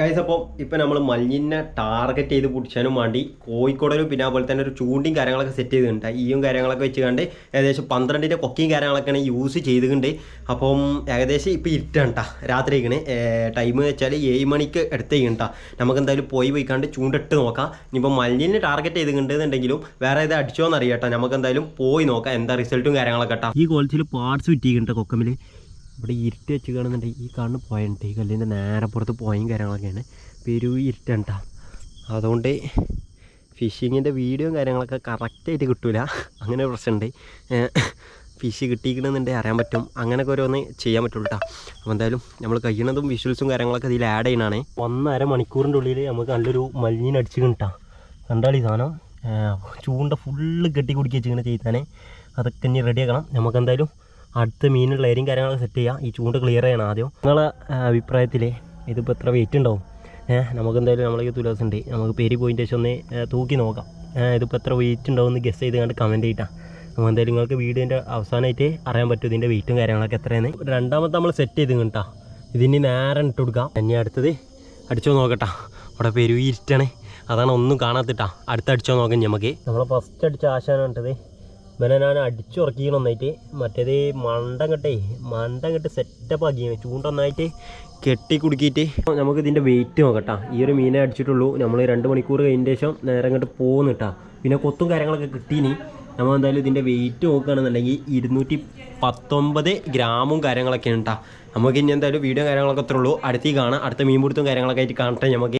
Guys അപ്പോൾ ഇപ്പം നമ്മൾ മഞ്ഞിനെ ടാർഗറ്റ് ചെയ്ത് പിടിച്ചാനും വേണ്ടി കോഴിക്കോടൊരു പിന്നെ അതുപോലെ തന്നെ ഒരു ചൂണ്ടിയും കാര്യങ്ങളൊക്കെ സെറ്റ് ചെയ്തിട്ടുണ്ട്. ഈയും കാര്യങ്ങളൊക്കെ വെച്ച് കണ്ട് ഏകദേശം പന്ത്രണ്ടിന്റെ കൊക്കിയും കാര്യങ്ങളൊക്കെയാണ് യൂസ് ചെയ്തിട്ടുണ്ട് അപ്പം ഏകദേശം ഇപ്പോൾ ഇരുട്ടാണ് കേട്ടോ രാത്രിക്കാണ് ടൈം വെച്ചാൽ ഏഴ് മണിക്ക് എടുത്തേക്കണ്ട നമുക്ക് എന്തായാലും പോയി പോയിക്കാണ്ട് ചൂണ്ടിട്ട് നോക്കാം. ഇനിയിപ്പോൾ മഞ്ഞിനെ ടാർഗറ്റ് ചെയ്തിട്ടുണ്ടെന്നുണ്ടെങ്കിലും വേറെ ഇത് അടിച്ചോന്ന് അറിയാം കേട്ടോ നമുക്ക് എന്തായാലും പോയി നോക്കാം. എന്താ റിസൾട്ടും കാര്യങ്ങളൊക്കെ കേട്ടോ ഈ കോളേജിൽ പാർട്സ് വിറ്റിക്കുന്നുണ്ട് കൊക്കമിൽ ഇവിടെ ഇരുട്ട് വെച്ച് കാണുന്നുണ്ടെങ്കിൽ ഈ കാണുന്ന പോയുണ്ട് ഈ കല്ലിന്റെ നേരെ പുറത്ത് പോയും കാര്യങ്ങളൊക്കെയാണ്. പെരു ഇരുട്ടണ്ട ട്ടോ. അതുകൊണ്ട് ഫിഷിങ്ങിന്റെ വീഡിയോയും കാര്യങ്ങളൊക്കെ കറക്റ്റായിട്ട് കിട്ടൂല. അങ്ങനെ പ്രശ്നമുണ്ട്. ഫിഷ് കിട്ടിയിരിക്കണമെന്നുണ്ടെങ്കിൽ അറിയാൻ പറ്റും. അങ്ങനെയൊക്കെ ഓരോന്ന് ചെയ്യാൻ പറ്റുള്ളൂ കേട്ടോ അപ്പോൾ എന്തായാലും നമ്മൾ കഴിയണതും വിഷ്വൽസും കാര്യങ്ങളൊക്കെ ഇതിൽ ആഡ് ചെയ്യണാണ്. ഒന്നര മണിക്കൂറിന്റെ ഉള്ളിൽ നമുക്ക് നല്ലൊരു മലിഞ്ഞിന് അടിച്ച് കിട്ടാം കണ്ടാളി സാധനം? ചൂണ്ട ഫുള്ള് കെട്ടി കുടിക്കുക വെച്ചിങ്ങനെ ചെയ്താനേ. അതൊക്കെ ഇനി റെഡിയാക്കണം നമുക്ക് എന്തായാലും അടുത്ത മീനുള്ള ഏരിയും കാര്യങ്ങളൊക്കെ സെറ്റ് ചെയ്യാം. ഈ ചൂണ്ട് ക്ലിയർ ചെയ്യണം ആദ്യം. നിങ്ങളെ അഭിപ്രായത്തിൽ ഇതിപ്പോൾ എത്ര വെയിറ്റ് ഉണ്ടാവും ഏഹ് നമുക്ക് എന്തായാലും നമ്മളെ തുലാസ് ഉണ്ട്. നമുക്ക് പേര് പോയിന്റെ ശേഷം ഒന്ന് തൂക്കി നോക്കാം. ഇതിപ്പോൾ എത്ര വെയിറ്റ് ഉണ്ടാവും എന്ന് ഗസ് ചെയ്ത് കണ്ട് കമന്റ് ചെയ്താൽ അപ്പോൾ എന്തായാലും നിങ്ങൾക്ക് വീടിന്റെ അവസാനമായിട്ട് അറിയാൻ പറ്റും ഇതിന്റെ വെയിറ്റും കാര്യങ്ങളൊക്കെ എത്രയാണ് രണ്ടാമത്തെ നമ്മൾ സെറ്റ് ചെയ്ത് കേട്ടോ ഇതിന് നേരം ഇട്ട് കൊടുക്കാം. ഇനി അടുത്തത് അടിച്ചോ നോക്കട്ടാ. അവിടെ പെരുവി ഇരുട്ടാണ് അതാണ് ഒന്നും കാണാത്തിട്ടാ. അടുത്ത അടിച്ചോ നോക്കാം നമുക്ക്. നമ്മൾ ഫസ്റ്റ് അടിച്ച ആശാനം കണ്ടത് ഇവനെ ഞാൻ അടിച്ചുറക്കിക്കണം ഒന്നായിട്ട് മറ്റേത് മണ്ടം കെട്ടേ മണ്ടം കെട്ട് സെറ്റപ്പ് ആക്കിയാണ് ചൂണ്ട ഒന്നായിട്ട് കെട്ടി കുടുക്കിയിട്ട്. നമുക്ക് ഇതിന്റെ വെയിറ്റ് നോക്കട്ടാ. ഈ ഒരു മീനെ അടിച്ചിട്ടുള്ളൂ. നമ്മൾ രണ്ട് മണിക്കൂർ കഴിഞ്ഞ ശേഷം നേരെ അങ്ങോട്ട് പോകുന്നിട്ടാ പിന്നെ കൊത്തും കാര്യങ്ങളൊക്കെ കിട്ടീനി. നമ്മൾ എന്തായാലും ഇതിന്റെ വെയിറ്റ് നോക്കുകയാണെന്നുണ്ടെങ്കിൽ ഇരുന്നൂറ്റി പത്തൊമ്പത് ഗ്രാമും കാര്യങ്ങളൊക്കെ ഉണ്ടാ നമുക്ക് ഇനി എന്തായാലും വീഡിയോ കാര്യങ്ങളൊക്കെ അത്രേ ഉള്ളൂ. അടുത്തേക്ക് കാണാം. അടുത്ത മീൻ പിടുത്തവും കാര്യങ്ങളൊക്കെ ആയിട്ട് കാണട്ടെ നമുക്ക്.